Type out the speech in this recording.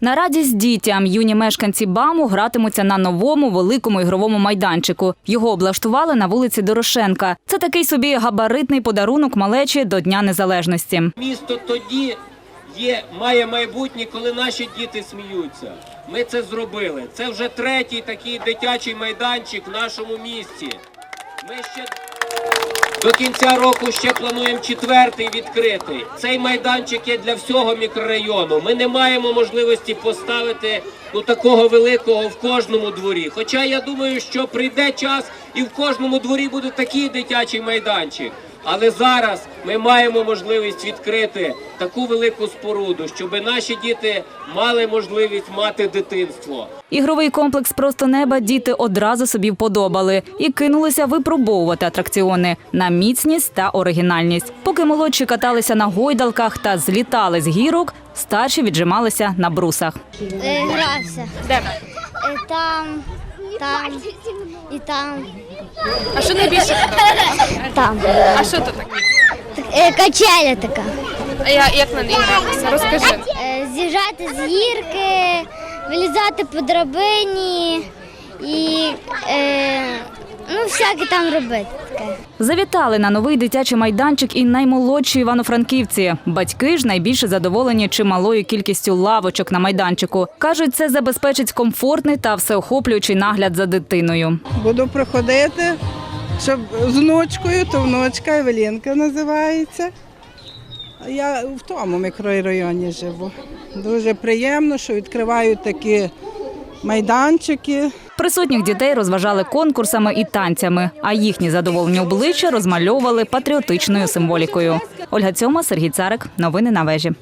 На радість дітям юні мешканці БАМу гратимуться на новому великому ігровому майданчику. Його облаштували на вулиці Дорошенка. Це такий собі габаритний подарунок малечі до Дня Незалежності. Місто тоді є, має майбутнє, коли наші діти сміються. Ми це зробили. Це вже третій такий дитячий майданчик в нашому місті. Ми ще до кінця року ще плануємо четвертий відкритий. Цей майданчик є для всього мікрорайону. Ми не маємо можливості поставити ну, такого великого в кожному дворі. Хоча я думаю, що прийде час і в кожному дворі буде такий дитячий майданчик. Але зараз ми маємо можливість відкрити таку велику споруду, щоб наші діти мали можливість мати дитинство. Ігровий комплекс просто неба діти одразу собі вподобали і кинулися випробовувати атракціони на міцність та оригінальність. Поки молодші каталися на гойдалках та злітали з гірок, старші віджималися на брусах. Е, грався. Де? Е, там, там і там. А що найбільше? Там. А що то таке? Е, качеля така. А я як на ній гратися? Розкажи. Е, з'їжджати з гірки, вилізати по драбині і е, ну, всяке там робити таке. Завітали на новий дитячий майданчик і наймолодші івано-франківці. Батьки ж найбільше задоволені чималою кількістю лавочок на майданчику. кажуть, це забезпечить комфортний та всеохоплюючий нагляд за дитиною. Буду приходити, щоб з внучкою, то внучка Евелінка називається. Я в тому мікрорайоні живу. Дуже приємно, що відкривають такі майданчики. Присутніх дітей розважали конкурсами і танцями, а їхні задоволені обличчя розмальовували патріотичною символікою. Ольга Цьома, Сергій Царик. Новини на вежі.